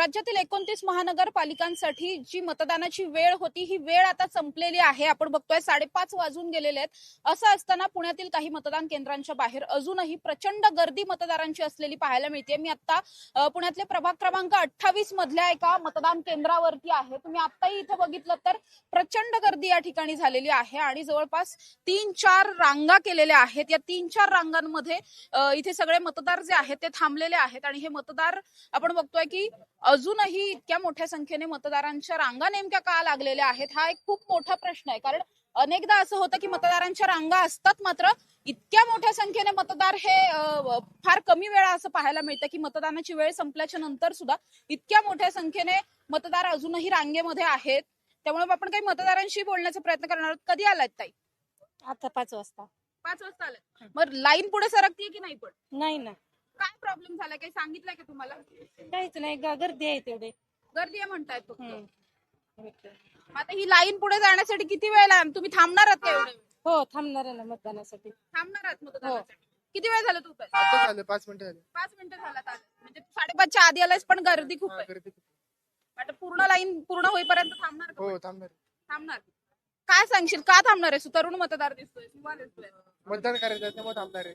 राज्यातील एकोणतीस महानगरपालिकांसाठी जी मतदानाची वेळ होती ही वेळ आता संपलेली आहे. आपण बघतोय साडेपाच वाजून गेलेले आहेत. असं असताना पुण्यातील काही मतदान केंद्रांच्या बाहेर अजूनही प्रचंड गर्दी मतदारांची असलेली पाहायला मिळते मी आता पुण्यातले प्रभाग क्रमांक अठ्ठावीस मधल्या एका मतदान केंद्रावरती आहे. तुम्ही आताही इथं बघितलं तर प्रचंड गर्दी या ठिकाणी झालेली आहे आणि जवळपास तीन चार रांगा केलेल्या आहेत. या तीन चार रांगांमध्ये इथे सगळे मतदार जे आहेत ते थांबलेले आहेत. आणि हे मतदार आपण बघतोय की अजूनही इतक्या मोठ्या संख्येने मतदारांच्या रांगा नेमक्या का लागलेल्या आहेत हा एक खूप मोठा प्रश्न आहे. कारण अनेकदा असं होतं की मतदारांच्या रांगा असतात मात्र इतक्या मोठ्या संख्येने मतदार हे फार कमी वेळा असं पाहायला मिळतं की मतदानाची वेळ संपल्याच्या नंतर सुद्धा इतक्या मोठ्या संख्येने मतदार अजूनही रांगेमध्ये आहेत. त्यामुळे आपण काही मतदारांशी बोलण्याचा प्रयत्न करणार आहोत. कधी आलात ताई? आता पाच वाजता. पाच वाजता आलात. मग लाईन पुढे सरकतीये की नाही पण? नाही ना. काय प्रॉब्लेम झालाय काही सांगितलंय का तुम्हाला? काहीच नाही ग- गर्दी आहे तेवढे. गर्दी आहे म्हणतायत फक्त. हम्म. आता ही लाईन पुढे जाण्यासाठी किती वेळ लागेल? तुम्ही थांबणार आहात का एवढे? हो थांबणार आहे ना मतदानासाठी. थांबणार आहात मतदानासाठी? किती वेळ झाला तू उभा आहे? आता झालं पाच मिनिटं झाले. पाच मिनिटं झाला म्हणजे साडेपाचच्या आधी आलायस पण गर्दी खूप हा, आहे. गर्दी खूप. आता पूर्ण लाईन पूर्ण होईपर्यंत थांबणार का? हो थांबणार. थांबणार. काय सांगशील? का थांबणार आहे तरुण मतदार दिसतोय मतदान करायचं आहे, त्यामुळे थांबणार आहे.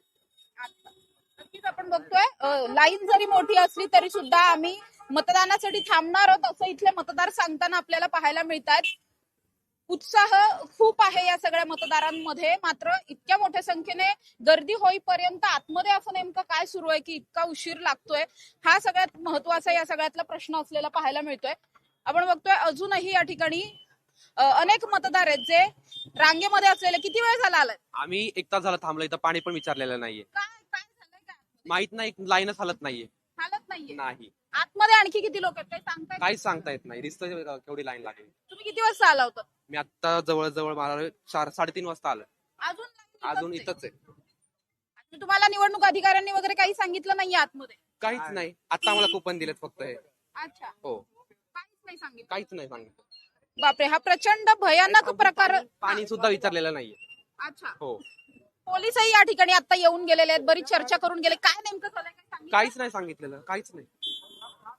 नक्कीच आपण बघतोय. लाईन जरी मोठी असली तरी सुद्धा आम्ही मतदानासाठी थांबणार आहोत असं इथले मतदार सांगताना आपल्याला पाहायला मिळतात उत्साह खूप आहे या सगळ्या मतदारांमध्ये. मात्र इतक्या मोठ्या संख्येने गर्दी होईपर्यंत आतमध्ये असं नेमकं काय सुरू आहे की इतका उशीर लागतोय? हा सगळ्यात महत्त्वाचा या सगळ्यातला प्रश्न असलेला पाहायला मिळतोय. आपण बघतोय अजूनही या ठिकाणी अनेक मतदार आहेत जे रांगेमध्ये असलेले किती वेळ झाला आलाय? आम्ही एक तास झाला थांबलो इथं पाणी पण विचारलेलं नाहीये काय काय झालंय काय माहीत नाही लाईनच हालत नाहीये. हालत नाहीये? नाही. आतमध्ये आणखी किती लोक आहेत? काही सांगताय काहीच सांगता येत नाही. रिस्त केवढी लाईन लागली? तुम्ही किती वाजता आला होता? मी आता जवळ जवळ मला चार साडेतीन वाजता आलं अजून line अजून इथंच आहे. इथंच आहे. आणि तुम्हाला निवडणूक अधिकाऱ्यांनी वगैरे काही सांगितलं नाही आतमध्ये? काहीच नाही. आता आम्हाला कुपन दिलेत फक्त हे. अच्छा. हो. काहीच नाही सांगितलं. काहीच नाही सांगितलं. बापरे हा प्रचंड भयानक प्रकार पाणी सुद्धा विचारलेलं नाहीये. अच्छा. हो. पोलिसही या ठिकाणी आता येऊन गेलेले आहेत बरीच चर्चा करून गेले काय नेमकं झालंय काय सांगितलं? काहीच नाही सांगितलेलं काहीच नाही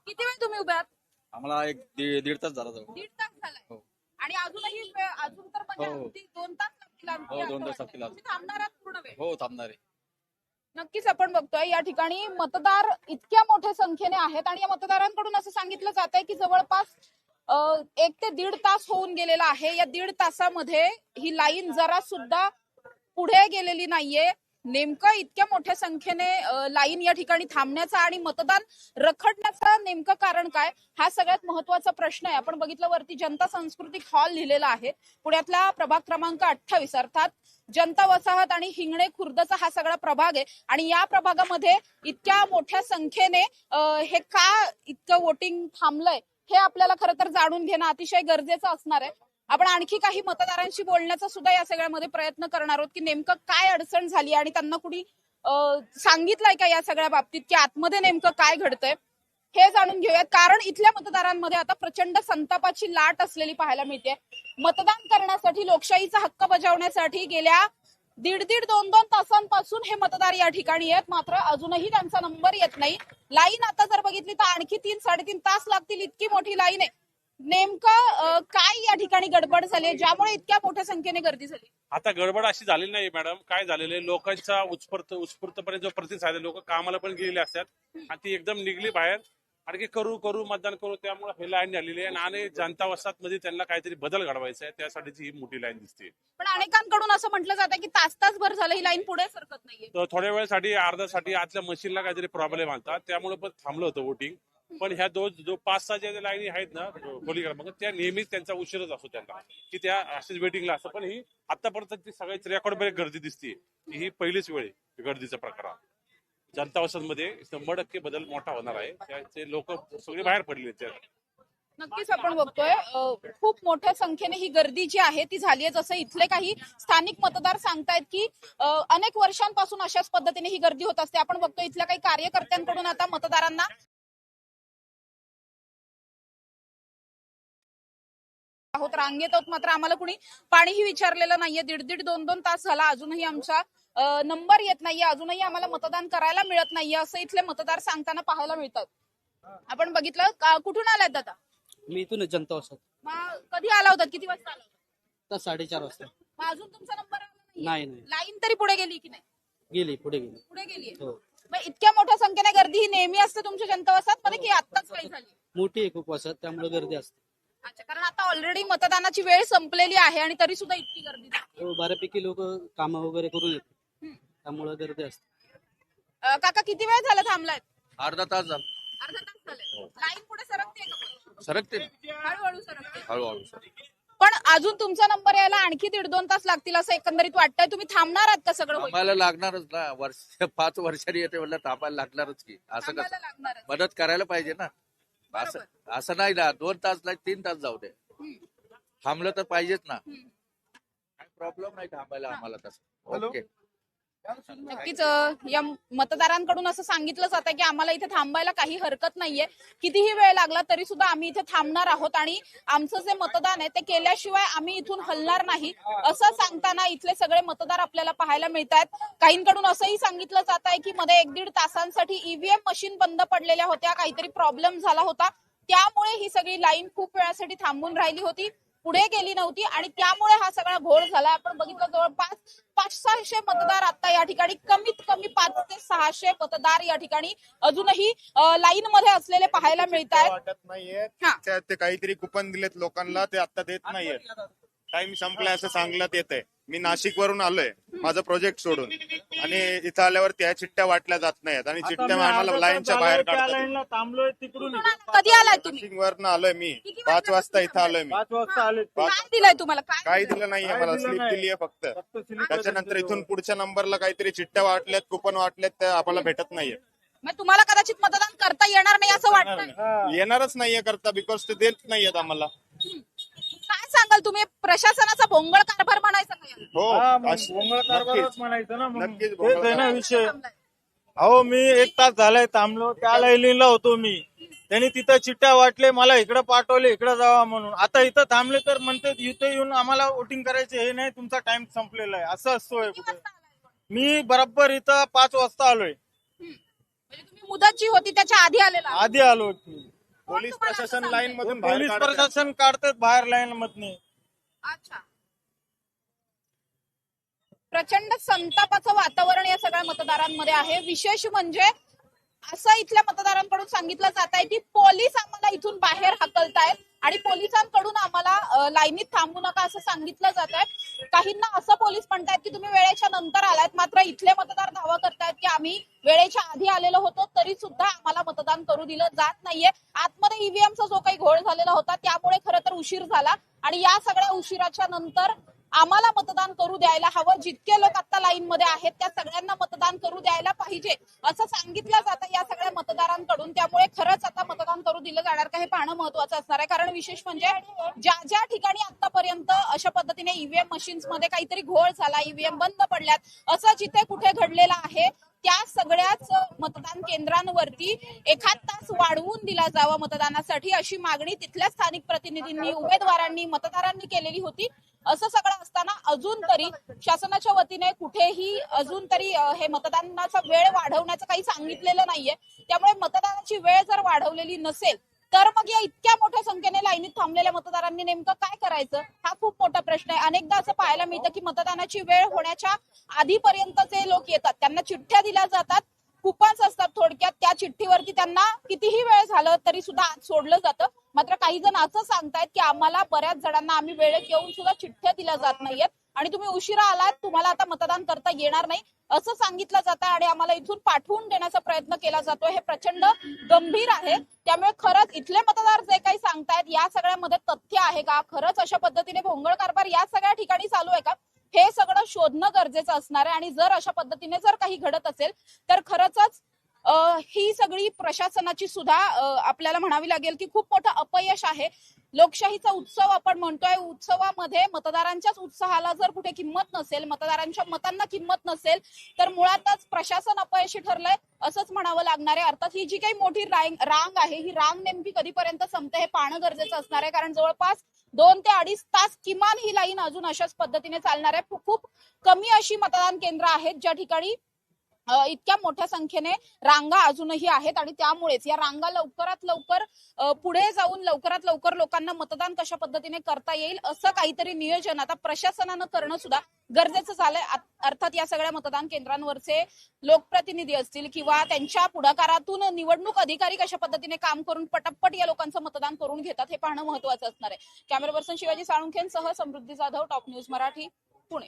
किती वेळ तुम्ही उभे आहात आम्हाला एक दीड दीड तास झाला जवळ दीड तास झालाय हो. आणि अजूनही वेळ- अजून तर म्हणजे हो. अगदी दोन तास लागतील आणखी हो, असं दोन तास वाटतंय. लागतील अजून. तुम्ही थांबणार आहात पूर्ण वेळ हो थांबणार आहे नक्कीच आपण बघतोय या ठिकाणी मतदार इतक्या मोठ्या संख्येने आहेत आणि या मतदारांकडून असं सांगितलं जात आहे की जवळपास अ, एक ते दीड तास होऊन गेलेला आहे या दीड तासामध्ये ही लाईन जरा सुद्धा पुढे गेलेली नाहीये. नेमकं इतक्या मोठ्या संख्येने लाईन या ठिकाणी थांबण्याचा आणि मतदान रखडण्याचं नेमकं कारण काय हा सगळ्यात महत्त्वाचा प्रश्न आहे. आपण बघितलं वरती जनता सांस्कृतिक हॉल लिहिलेला आहे. पुण्यातला प्रभाग क्रमांक अठ्ठावीस अर्थात जनता वसाहत आणि हिंगणे खुर्दचा हा सगळा प्रभाग आहे. आणि या प्रभागामध्ये इतक्या मोठ्या संख्येने हे का इतकं वोटिंग थांबलंय हे आपल्याला खरं तर जाणून घेणं अतिशय गरजेचं असणार आहे. आपण आणखी काही मतदारांशी बोलण्याचा सुद्धा या सगळ्यामध्ये प्रयत्न करणार आहोत की नेमकं काय अडचण झाली आणि त्यांना कुणी सांगितलंय का या सगळ्या बाबतीत की आतमध्ये नेमकं काय घडतंय? हे जाणून घेऊयात. कारण इथल्या मतदारांमध्ये आता प्रचंड संतापाची लाट असलेली पाहायला मिळते मतदान करण्यासाठी लोकशाहीचा हक्क बजावण्यासाठी गेल्या दीड दीड दोन दोन तासांपासून हे मतदार या ठिकाणी आहेत. मात्र अजूनही त्यांचा नंबर येत नाही. लाईन आता जर बघितली तर आणखी तीन साडेतीन तास लागतील. इतकी मोठी लाईन आहे. नेमकं काय या ठिकाणी गडबड झाली ज्यामुळे इतक्या मोठ्या संख्येने गर्दी झाली? आता गडबड अशी झालेली नाही मॅडम. काय झालेलं आहे? लोकांचा उत्स्फूर्त उत्स्फूर्तपणे जो प्रतिसाद आहे लोक कामाला पण गेलेले असतात आणि ती एकदम निघली बाहेर. आणखी करू करू मतदान करू त्यामुळे हे लाईन झालेली आहे. आणि जनता वसाहत मध्ये त्यांना काहीतरी बदल घडवायचा आहे. त्यासाठीची ही मोठी लाईन दिसते. पण अनेकांकडून असं म्हटलं जातं की तास तासभर झालं ही लाईन पुढे सरकत नाहीये. तर थोड्या वेळासाठी अर्ध्यासाठी आतल्या मशीनला काहीतरी प्रॉब्लेम आलता त्यामुळे पण थांबलं होतं वोटिंग पण ह्या दोन जो पाच सहा ज्या लाईनी आहेत ना पोली मग त्या नेहमीच त्यांचा उशीरच असतो त्यांना. की त्या अशीच वेटिंगला असतं पण ही आतापर्यंत ती सगळ्याच रेकॉर्ड ब्रेक गर्दी दिसते ही पहिलीच वेळ गर्दीचा प्रकार. जनता वसंतमध्ये शंभर टक्के बदल मोठा होणार आहे. त्याचे लोक सगळे बाहेर पडले त्यात नक्कीच आपण बघतोय खूप मोठ्या संख्येने ही गर्दी जी आहे ती झाली आहे. जसं इथले काही स्थानिक मतदार सांगतायत की अनेक वर्षांपासून अशाच पद्धतीने ही गर्दी होत असते. आपण बघतोय इथल्या काही कार्यकर्त्यांकडून आता मतदारांना आहोत रांगेत आहोत मात्र आम्हाला कुणी पाणीही विचारलेलं नाहीये. दीड दीड दोन दोन तास झाला अजूनही आमचा नंबर येत नाहीये. अजूनही आम्हाला मतदान करायला मिळत नाहीये असं इथले मतदार सांगताना पाहायला मिळतात. आपण बघितलं कुठून आलात दादा? मी इथूनच जनता मग कधी आला होता? किती वाजता आला होता? साडेचार वाजता. अजून तुमचा नंबर नाही लाईन तरी पुढे गेली की नाही? गेली पुढे गेली. पुढे गेली हो. इतक्या मोठ्या संख्येने गर्दी ही नेहमी असते तुमच्या जनता मध्ये की आत्ताच काही झाली मोठी आहे खूप वसाहत त्यामुळे गर्दी असते. अच्छा कारण आता ऑलरेडी मतदानाची वेळ संपलेली आहे आणि तरी सुद्धा इतकी गर्दी. हो, बऱ्यापैकी लोक कामं वगैरे करून येतात. हम्म. त्यामुळे गर्दी असते. अं, काका किती वेळ झाला थांबलाय? अर्धा तास झाला. अर्धा तास झाले लाईन पुढे सरकते का पण? सरकते हळूहळू सरकते. हळूहळू पण अजून तुमचा नंबर यायला आणखी दीड दोन तास लागतील असं एकंदरीत वाटतंय. तुम्ही थांबणार आहात का सगळं होईल? लागणारच ना. वर्ष पाच वर्षांनी येते म्हणलं थांबायला लागणारच की. असं थांबायला कसं लागणारच. मदत करायला पाहिजे ना. असं असं नाही ना दोन तास नाही तीन तास जाऊ दे. थांबलं तर पाहिजेच ना. प्रॉब्लेम नाही थांबायला आम्हाला तसं. ओके नक्कीच या मतदारांकडून असं सांगितलं जातं की आम्हाला इथे थांबायला काही हरकत नाहीये. कितीही वेळ लागला तरी सुद्धा आम्ही इथे थांबणार आहोत आणि आमचं जे मतदान आहे ते केल्याशिवाय आम्ही इथून हलणार नाही. असं सांगताना इथले सगळे मतदार आपल्याला पाहायला मिळत आहेत काहींकडून असंही सांगितलं जात आहे की मध्ये एक दीड तासांसाठी ईव्हीएम मशीन बंद पडलेल्या होत्या. काहीतरी प्रॉब्लेम झाला होता. त्यामुळे ही सगळी लाईन खूप वेळासाठी थांबून राहिली होती. पुढे गेली नव्हती आणि त्यामुळे हा सगळा घोळ झाला. आपण बघितलं जवळपास पाच सहाशे मतदार आता या ठिकाणी कमीत कमी पाच ते सहाशे मतदार या ठिकाणी अजूनही लाईन मध्ये असलेले पाहायला मिळत आहेत वाटत नाहीये. हा. ते काहीतरी कुपन दिलेत लोकांना ते आता देत नाहीयेत. टाइम संपलाय असं सांगण्यात येत आहे मी नाशिक वरून आलोय. माझं प्रोजेक्ट सोडून. आणि इथं आल्यावर त्या चिठ्ठ्या वाटल्या जात नाहीत. आणि चिठ्ठ्या आम्हाला लाईनच्या बाहेर काढतात. थांबलोय तिकडून. कधी आलाय तुम्ही? वरून आलोय मी. किती पाच वाजता इथं आलोय मी. पाच वाजता आले काय दिलंय तुम्हाला? काय काही दिलंय? दिलं नाहीये काय मला. दिलं स्लिप नाही. दिली आहे फक्त फक्त सिलेंडर त्याच्यानंतर. इथून पुढच्या नंबरला काहीतरी चिठ्ठ्या वाटल्यात कुपन वाटल्यात त्या आम्हाला भेटत नाहीये. मग तुम्हाला कदाचित मतदान करता येणार नाही असं वाटतंय? हा. येणारच नाहीये करता बिकॉज ते देत नाहीयेत आम्हाला. काय सांगाल तुम्ही प्रशासनाचा भोंगळ कारभार म्हणायचा? हो हा, मग अश- भोंगळ कारभारच नक्कीच. म्हणायचं ना मग नक्कीच तेच भोंगळ आहे ना कारभार. विषय. अहो मी एक तास झालाय थांबलो त्या लाईनीला होतो मी त्यांनी तिथं चिठ्ठ्या वाटले मला इकडे पाठवले इकडे जावा म्हणून आता इथं थांबले तर म्हणते इथं येऊन आम्हाला वोटिंग करायचे हे नाही तुमचा टाइम संपलेला आहे असं असतोय कुठे? मी बरोबर इथं पाच वाजता आलोय म्हणजे तुम्ही मुदत जी होती त्याच्या आधी आलेला. आधी आलो पोलीस प्रशासन? लाईन मधून बाहेर पोलीस. प्रशासन काढतात बाहेर लाईन मधने अच्छा प्रचंड संतापाचं वातावरण या सगळ्या मतदारांमध्ये आहे विशेष म्हणजे असं इथल्या मतदारांकडून सांगितलं जात आहे की पोलीस आम्हाला इथून बाहेर हाकलतायत आणि पोलिसांकडून आम्हाला लाईनीत थांबू नका असं सांगितलं जात आहे. काहींना असं पोलीस म्हणतायत की तुम्ही वेळेच्या नंतर आलात मात्र इथले मतदार दावा करतायत की आम्ही वेळेच्या आधी आलेलो होतो तरी सुद्धा आम्हाला मतदान करू दिलं जात नाहीये. आतमध्ये ईव्हीएमचा जो काही घोळ झालेला होता त्यामुळे खरं तर उशीर झाला. आणि या सगळ्या उशिराच्या नंतर आम्हाला मतदान करू द्यायला हवं. जितके लोक आता लाईन मध्ये आहेत त्या सगळ्यांना मतदान करू द्यायला पाहिजे. असं सांगितलं जातं या सगळ्या मतदारांकडून. त्यामुळे खरंच आता मतदान करू दिलं जाणार का हे पाहणं महत्वाचं असणार आहे. कारण विशेष म्हणजे ज्या ज्या ठिकाणी आतापर्यंत अशा पद्धतीने ईव्हीएम मशीन्समध्ये काहीतरी घोळ झाला ईव्हीएम बंद पडल्यात असं जिथे कुठे घडलेलं आहे त्या सगळ्याच मतदान केंद्रांवरती एखाद तास वाढवून दिला जावा मतदानासाठी अशी मागणी तिथल्या स्थानिक प्रतिनिधींनी उमेदवारांनी मतदारांनी केलेली होती. असं सगळं असताना अजून तरी शासनाच्या वतीने कुठेही अजून तरी हे मतदानाचा वेळ वाढवण्याचं काही सांगितलेलं नाहीये. त्यामुळे मतदानाची वेळ जर वाढवलेली नसेल तर मग या इतक्या मोठ्या संख्येने लाईनीत थांबलेल्या मतदारांनी नेमकं काय करायचं? हा खूप मोठा प्रश्न आहे. अनेकदा असं पाहायला मिळतं की मतदानाची वेळ होण्याच्या आधीपर्यंत जे लोक येतात. त्यांना चिठ्ठ्या दिल्या जातात. कुपन्स असतात थोडक्यात त्या चिठ्ठीवरती त्यांना कितीही वेळ झालं तरी सुद्धा सोडलं जातं. मात्र काही जण असं सांगतायत की आम्हाला बऱ्याच जणांना आम्ही वेळेत येऊन सुद्धा चिठ्ठ्या दिल्या जात नाहीयेत आणि तुम्ही उशिरा आलात तुम्हाला आता मतदान करता येणार नाही असं सांगितलं जातं आणि आम्हाला इथून पाठवून देण्याचा प्रयत्न केला जातो हे प्रचंड गंभीर आहे. त्यामुळे खरंच इथले मतदार जे काही सांगतायत या सगळ्यामध्ये तथ्य आहे का? खरंच अशा पद्धतीने भोंगळ कारभार या सगळ्या ठिकाणी चालू आहे का? हे सगळं शोधणं गरजेचं असणार आहे. आणि जर अशा पद्धतीने जर काही घडत असेल तर खरंच ही सगळी प्रशासनाची सुद्धा आपल्याला म्हणावी लागेल की खूप मोठं अपयश आहे. लोकशाहीचा उत्सव आपण म्हणतोय उत्सवामध्ये मतदारांच्याच उत्साहाला जर कुठे किंमत नसेल मतदारांच्या मतांना किंमत नसेल तर मुळातच प्रशासन अपयशी ठरलंय असंच म्हणावं लागणार आहे. अर्थात ही जी काही मोठी रांग रांग आहे ही रांग नेमकी कधीपर्यंत संपते हे पाहणं गरजेचं असणार आहे. कारण जवळपास दोन ते अडीच तास किमान ही लाईन अजून अशाच पद्धतीने चालणार आहे. खूप कमी अशी मतदान केंद्र आहेत ज्या ठिकाणी इतक्या मोठ्या संख्येने रांगा अजूनही आहेत आणि त्यामुळेच या रांगा लवकरात लवकर पुढे जाऊन लवकरात लवकर लोकांना मतदान कशा पद्धतीने करता येईल असं काहीतरी नियोजन आता प्रशासनानं करणं सुद्धा गरजेचं झालंय. अर्थात या सगळ्या मतदान केंद्रांवरचे लोकप्रतिनिधी असतील किंवा त्यांच्या पुढाकारातून निवडणूक अधिकारी कशा पद्धतीने काम करून पटप्पट या लोकांचं मतदान करून घेतात हे पाहणं महत्वाचं असणार आहे. कॅमेरा पर्सन शिवाजी साळुंखेंसह समृद्धी जाधव टॉप न्यूज मराठी पुणे.